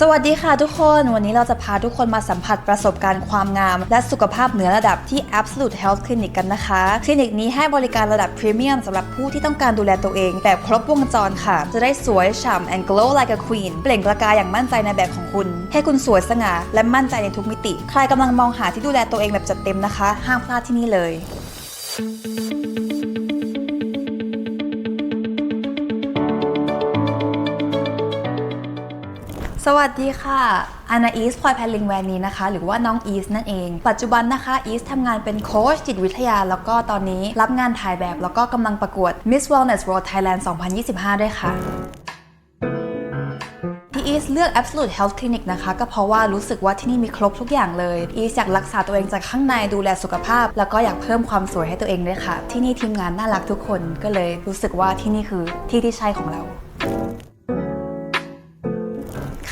สวัสดีค่ะทุกคน วันนี้เราจะพาทุกคนมาสัมผัสประสบการณ์ความงาม และสุขภาพเหนือระดับที่ Absolute Health Clinic กันนะคะ คลินิกนี้ให้บริการระดับพรีเมียมสำหรับผู้ที่ต้องการดูแลตัวเอง แบบครบวงจรค่ะ จะได้สวย ฉ่ำ and glow like a queen เปล่งประกายอย่างมั่นใจในแบบของคุณ ให้คุณสวยสง่าและมั่นใจในทุกมิติ ใครกำลังมองหาที่ดูแลตัวเองแบบจัดเต็มนะคะ ห้ามพลาดที่นี่เลย สวัสดีค่ะอานาอีสพลอยแพลิงแวนนีนะคะ หรือว่าน้องอีสนั่นเอง ปัจจุบันนะคะอีสทำงานเป็นโค้ชจิตวิทยา แล้วก็ตอนนี้รับงานถ่ายแบบ แล้วก็กำลังประกวด Miss Wellness World Thailand 2025 ด้วยค่ะที่อีสเลือก Absolute Health Clinic นะคะ ก็เพราะว่ารู้สึกว่าที่นี่มีครบทุกอย่างเลยอีสอยากรักษาตัวเองจากข้างในดูแลสุขภาพ แล้วก็อยากเพิ่มความสวยให้ตัวเองด้วยค่ะ ที่นี่ทีมงานน่ารักทุกคนก็เลยรู้สึกว่าที่นี่คือที่ที่ใช่ของเรา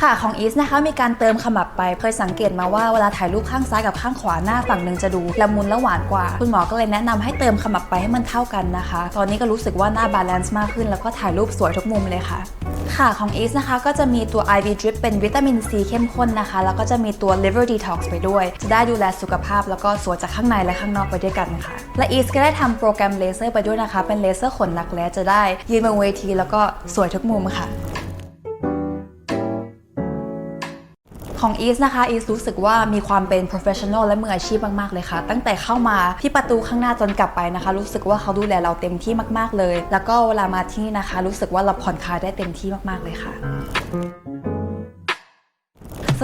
ค่ะของอีสนะคะมีการเติมขมับไปเคยสังเกตมาว่าเวลาถ่ายรูปข้างซ้ายกับข้างขวาหน้าฝั่งหนึ่งจะดูละมุนและหวานกว่า คุณหมอก็เลยแนะนำให้เติมขมับไปให้มันเท่ากันนะคะ ตอนนี้ก็รู้สึกว่าหน้าบาลานซ์มากขึ้น แล้วก็ถ่ายรูปสวยทุกมุมเลยค่ะค่ะของอีสนะคะก็จะมีตัว IV drip เป็นวิตามินซีเข้มข้นนะคะ แล้วก็จะมีตัว liver detox ไปด้วย จะได้ดูแลสุขภาพแล้วก็สวยจากข้างในและข้างนอกไปด้วยกันค่ะ และอีสก็ได้ทำโปรแกรมเลเซอร์ไปด้วยนะคะ เป็นเลเซอร์ขนนักแร้จะได้ยืนบนเวทีแล้วก็สวยทุกมุมค่ะ ของอีสนะคะอีสรู้สึกว่ามีความเป็น professional และมืออาชีพมาก ๆ เลยค่ะ ตั้งแต่เข้ามาที่ประตูข้างหน้าจนกลับไปนะคะ รู้สึกว่าเขาดูแลเราเต็มที่มาก ๆ เลย แล้วก็เวลามาที่นี่นะคะ รู้สึกว่าเราผ่อนคลายได้เต็มที่มาก ๆ เลยค่ะ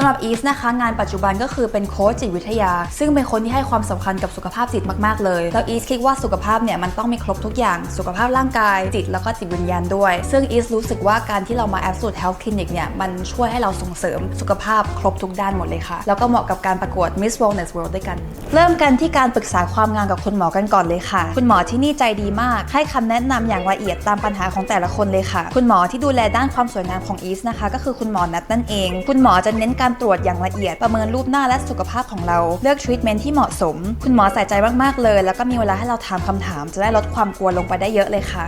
สำหรับอีสนะคะงานปัจจุบันก็คือเป็นโค้ชจิตวิทยา ซึ่งเป็นคนที่ให้ความสำคัญกับสุขภาพจิตมากๆเลยแล้วอีสคิดว่าสุขภาพเนี่ยมันต้องมีครบทุกอย่างสุขภาพร่างกายจิตแล้วก็จิตวิญญาณด้วย ซึ่งอีสรู้สึกว่าการที่เรามา Absolute Health Clinic เนี่ยมันช่วยให้เราส่งเสริมสุขภาพครบทุกด้านหมดเลยค่ะ แล้วก็เหมาะกับการประกวด Miss Wellness World ด้วยกัน เริ่มกันที่การปรึกษาความงามกับคุณหมอกันก่อนเลยค่ะ คุณหมอที่นี่ใจดีมาก ให้คำแนะนำอย่างละเอียดตามปัญหาของแต่ละคนเลยค่ะ คุณหมอที่ดูแลด้านความสวยงามของอีสนะคะ ก็คือคุณหมอนัทนั่นเอง คุณหมอจะเน้นการการตรวจอย่างละเอียดประเมินรูปหน้าและสุขภาพของเรา เลือกทรีทเมนต์ที่เหมาะสม คุณหมอใส่ใจมากๆเลย แล้วก็มีเวลาให้เราถามคำถาม จะได้ลดความกลัวลงไปได้เยอะเลยค่ะ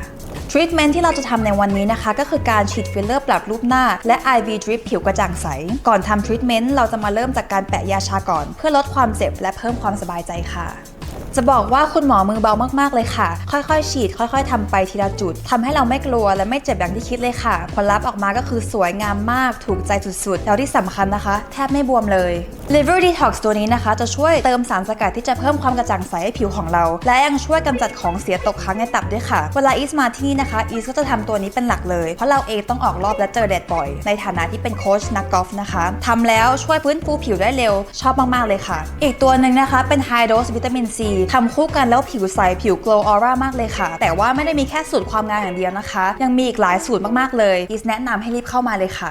ทรีทเมนต์ที่เราจะทำในวันนี้นะคะ ก็คือการฉีดฟิลเลอร์ปรับรูปหน้า และ IV drip ผิวกระจ่างใส ก่อนทำทรีทเมนต์เราจะมาเริ่มจากการแปะยาชาก่อน เพื่อลดความเจ็บและเพิ่มความสบายใจค่ะ จะบอกว่าคุณหมอมือเบามากๆเลยค่ะ ค่อยๆ ฉีด ค่อยๆทำไปทีละจุดทำให้เราไม่กลัวและไม่เจ็บอย่างที่คิดเลยค่ะ ผลลัพธ์ออกมาก็คือสวยงามมากถูกใจสุดๆ แล้วที่สำคัญนะคะ แทบไม่บวมเลย Liver Detox ตัวนี้นะคะ จะช่วยเติมสารสกัดที่จะเพิ่มความกระจ่างใสให้ผิวของเรา และยังช่วยกำจัดของเสียตกค้างในตับด้วยค่ะ เวลาอีสมาที่นี่นะคะ อีสก็จะทำตัวนี้เป็นหลักเลย เพราะเราเองต้องออกรอบและเจอแดดบ่อย ในฐานะที่เป็นโค้ชนักกอล์ฟนะคะทำแล้วช่วยฟื้นฟูผิวได้เร็ว ชอบมาก ๆ เลยค่ะ อีกตัวหนึ่งนะคะเป็น High Dose วิตามินซีทำคู่กันแล้วผิวใสผิว glow aura มากเลยค่ะ แต่ว่าไม่ได้มีแค่สูตรความงามอย่างเดียวนะคะ ยังมีอีกหลายสูตรมากๆเลยอีสแนะนำให้รีบเข้ามาเลยค่ะ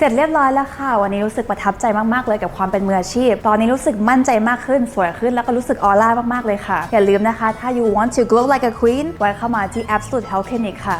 เสร็จเรียบร้อยแล้วค่ะ วันนี้รู้สึกประทับใจมากๆเลยกับความเป็นมืออาชีพ ตอนนี้รู้สึกมั่นใจมากขึ้น สวยขึ้นแล้วก็รู้สึกออร่ามากๆเลยค่ะ อย่าลืมนะคะ ถ้า you want to glow like a queen ไว้เข้ามาที่ Absolute Health Clinic ค่ะ